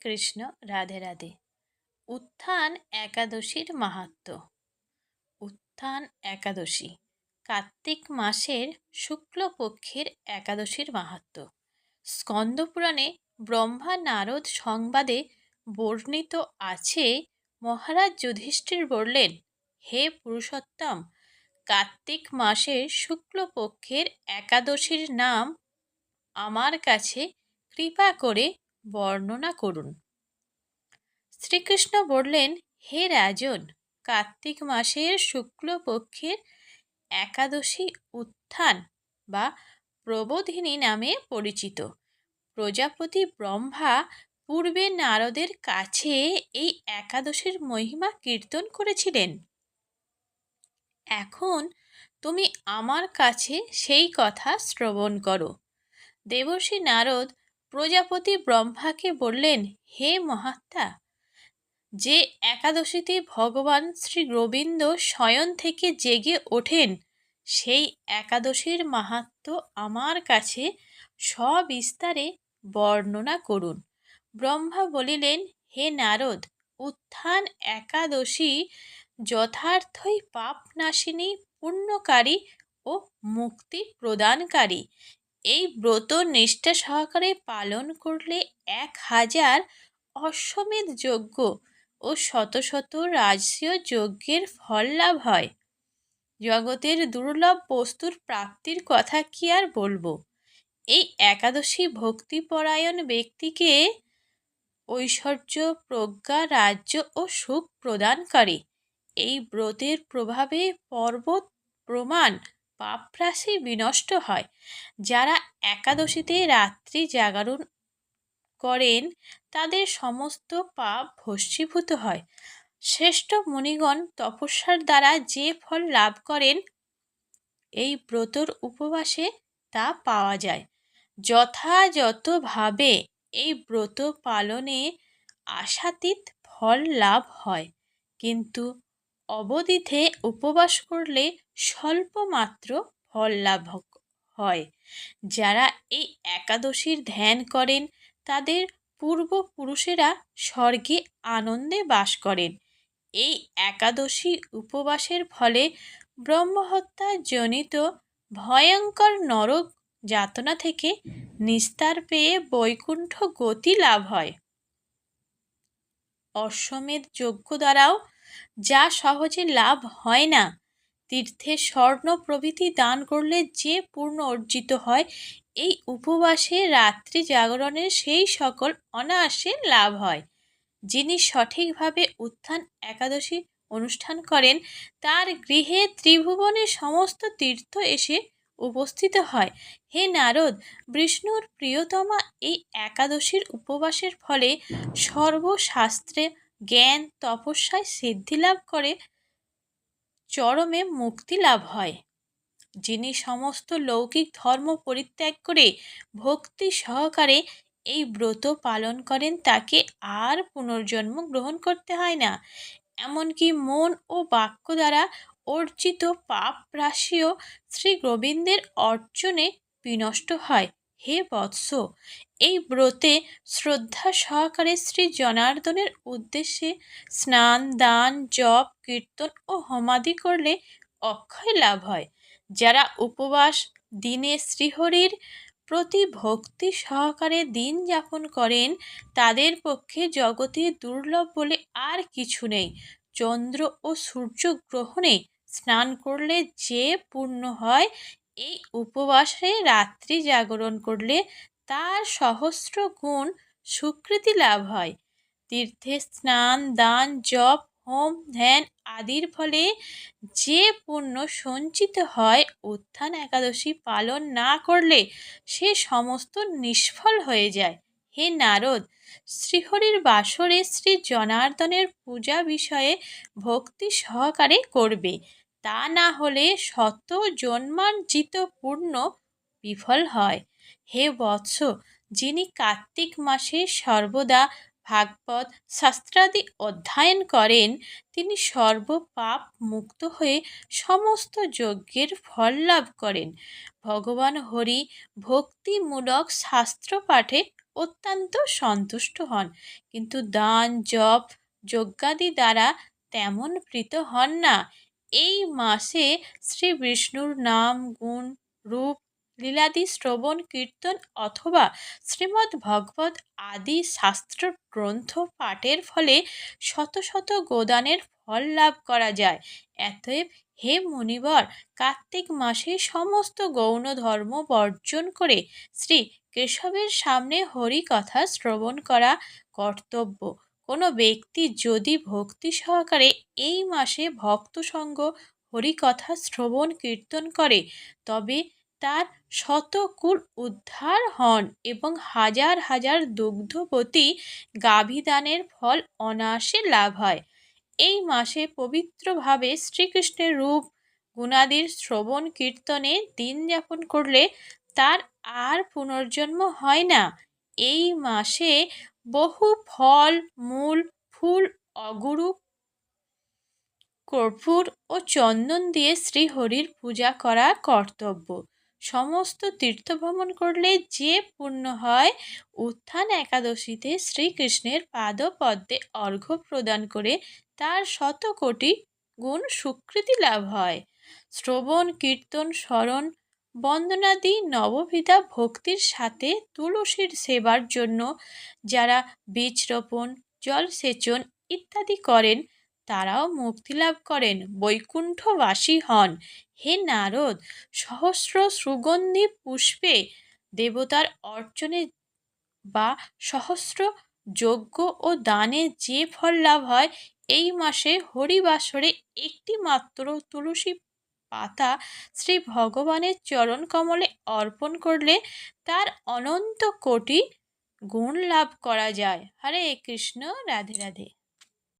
কৃষ্ণ, রাধে রাধে। উত্থান একাদশীর মাহাত্ম। উত্থান একাদশী, কার্তিক মাসের শুক্লপক্ষের একাদশীর মাহাত্ম। স্কন্দপুরাণে ব্রহ্মা নারদ সংবাদে বর্ণিত আছে, মহারাজ যুধিষ্ঠির বললেন, হে পুরুষোত্তম, কার্তিক মাসের শুক্লপক্ষের একাদশীর নাম আমার কাছে কৃপা করে বর্ণনা করুন। শ্রীকৃষ্ণ বললেন, হে রাজন, কার্তিক মাসের শুক্লপক্ষের একাদশী উত্থান বা প্রবোধিনী নামে পরিচিত। প্রজাপতি ব্রহ্মা পূর্বে নারদের কাছে এই একাদশীর মহিমা কীর্তন করেছিলেন। এখন তুমি আমার কাছে সেই কথা শ্রবণ করো। দেবর্ষী নারদ প্রজাপতি ব্রহ্মাকে বললেন, হে মহাত্মা, যে একাদশীতে ভগবান শ্রী গোবিন্দ শয়ন থেকে জেগে ওঠেন, সেই একাদশীর মাহাত্ম আমার কাছে সবিস্তারে বর্ণনা করুন। ব্রহ্মা বলিলেন, হে নারদ, উত্থান একাদশী যথার্থই পাপনাশিনী, পুণ্যকারী ও মুক্তি প্রদানকারী এই ব্রত নিষ্ঠা সহকারে পালন করলে এক হাজার অশ্বমেধ যজ্ঞ ও শত শত রাজসীয় যজ্ঞের ফল লাভ হয়। জগতের দুর্লভ বস্তুর প্রাপ্তির কথা কি আর বলব? এই একাদশী ভক্তিপরায়ণ ব্যক্তিকে ঐশ্বর্য, প্রজ্ঞা, রাজ্য ও সুখ প্রদান করে। এই ব্রতের প্রভাবে পর্বত প্রমাণ পাপরাশি বিনষ্ট হয়। যারা একাদশীতে রাত্রি জাগরণ করেন, তাদের সমস্ত পাপ ভস্মীভূত হয়। শ্রেষ্ঠ মুনিগণ তপস্যার দ্বারা যে ফল লাভ করেন, এই ব্রতর উপবাসে তা পাওয়া যায়। যথাযথভাবে এই ব্রত পালনে আশাতীত ফল লাভ হয়। কিন্তু অবদিথে উপবাস করলে স্বল্পমাত্র ফল লাভ হয়। যারা এই একাদশীর ধ্যান করেন, তাদের পূর্বপুরুষেরা স্বর্গে আনন্দে বাস করেন। এই একাদশী উপবাসের ফলে ব্রহ্মহত্যা জনিত ভয়ঙ্কর নরক যাতনা থেকে নিস্তার পেয়ে বৈকুণ্ঠ গতি লাভ হয়। অশ্বমেধ যজ্ঞ দ্বারাও যা সহজে লাভ হয় না। তীর্থে স্বর্ণ প্রভৃতি দান করলে যে পূর্ণ অর্জিত হয়, এই উপবাসে রাত্রি জাগরণের সেই সকল অনায়াসে লাভ হয়। যিনি সঠিকভাবে উত্থান একাদশী অনুষ্ঠান করেন, তার গৃহে ত্রিভুবনের সমস্ত তীর্থ এসে উপস্থিত হয়। হে নারদ, বিষ্ণুর প্রিয়তমা এই একাদশীর উপবাসের ফলে সর্বশাস্ত্রে জ্ঞান তপস্যায় সিদ্ধি লাভ করে, চরমে মুক্তি লাভ হয়। যিনি সমস্ত লৌকিক ধর্ম পরিত্যাগ করে ভক্তি সহকারে এই ব্রত পালন করেন, তাকে আর পুনর্জন্ম গ্রহণ করতে হয় না। এমনকি মন ও বাক্য দ্বারা অর্জিত পাপ রাশিও শ্রী গোবিন্দের অর্জনে বিনষ্ট হয়। হে বৎস, এই ব্রতে শ্রদ্ধা সহকারে শ্রী জনার্দনের উদ্দেশ্যে স্নান, দান, জপ, কীর্তন ও হোমাদি করলে অক্ষয় লাভ হয়। যারা উপবাস, দিনে শ্রীহরির প্রতি ভক্তি সহকারে দিন যাপন করেন, তাদের পক্ষে জগতে দুর্লভ বলে আর কিছু নেই। চন্দ্র ও সূর্য গ্রহণে স্নান করলে যে পূর্ণ হয় এই উপবাসে রাত্রি জাগরণ করলে তার সহস্র গুণ স্বীকৃতি লাভ হয়। তীর্থে স্নান, দান, জপ, হোম, ধ্যান আদির ফলে যে পুণ্য সঞ্চিত হয়, উত্থান একাদশী পালন না করলে সে সমস্ত নিষ্ফল হয়ে যায়। হে নারদ, শ্রীহরির বাসরে শ্রী জনার্দনের পূজা বিষয়ে ভক্তি সহকারে করবে। তা না হলে শত জন্মার্জিত পূর্ণ বিফল হয়। হে বৎস, যিনি কার্তিক মাসে সর্বদা ভাগবত শাস্ত্রাদি অধ্যয়ন করেন, তিনি সর্বপাপ মুক্ত হয়ে সমস্ত যজ্ঞের ফল লাভ করেন। ভগবান হরি ভক্তিমূলক শাস্ত্র পাঠে অত্যন্ত সন্তুষ্ট হন, কিন্তু দান, জপ, যজ্ঞাদি দ্বারা তেমন প্রীত হন না। এই মাসে শ্রী বিষ্ণুর নাম, গুণ, রূপ, লীলাদি শ্রবণ, কীর্তন অথবা শ্রীমদ্ ভগবত আদি শাস্ত্র গ্রন্থ পাঠের ফলে শত শত গোদানের ফল লাভ করা যায়। এতএব হে মুনিবর, কার্তিক মাসে সমস্ত গৌণ ধর্ম বর্জন করে শ্রী কেশবের সামনে হরি কথা শ্রবণ করা কর্তব্য। কোনো ব্যক্তি যদি ভক্তি সহকারে এই মাসে ভক্ত সঙ্গ হরিকথা, শ্রবণ, কীর্তন করে, তবে তার শতকুল উদ্ধার হন এবং হাজার হাজার দুগ্ধবতী গাভীদানের ফল অনায়াসে লাভ হয়। এই মাসে পবিত্রভাবে শ্রীকৃষ্ণের রূপ, গুণাদির শ্রবণ, কীর্তনে দিন যাপন করলে তার আর পুনর্জন্ম হয় না। এই মাসে বহু ফল, মূল, ফুল, অগুরু, কর্পূর ও চন্দন দিয়ে শ্রীহরির পূজা করা কর্তব্য। সমস্ত তীর্থ ভ্রমণ করলে যে পুণ্য হয়, উত্থান একাদশীতে শ্রীকৃষ্ণের পাদপদ্মে অর্ঘ্য প্রদান করে তার শতকোটি গুণ স্বীকৃতি লাভ হয়। শ্রবণ, কীর্তন, স্মরণ বন্দনাদি নববিধা ভক্তির সাথে তুলসীর সেবার জন্য যারা বীজ রোপণ জলসেচন ইত্যাদি করেন, তারাও মুক্তি লাভ করেন, বৈকুণ্ঠবাসী হন। হে নারদ, সহস্র সুগন্ধি পুষ্পে দেবতার অর্চনে বা সহস্র যজ্ঞ ও দানে যে ফল লাভ হয়, এই মাসে হরিবাসরে একটি মাত্র তুলসী পাতা শ্রী ভগবানের চরণ কমলে অর্পণ করলে তার অনন্ত কোটি গুণ লাভ করা যায়। হরে কৃষ্ণ, রাধে রাধে।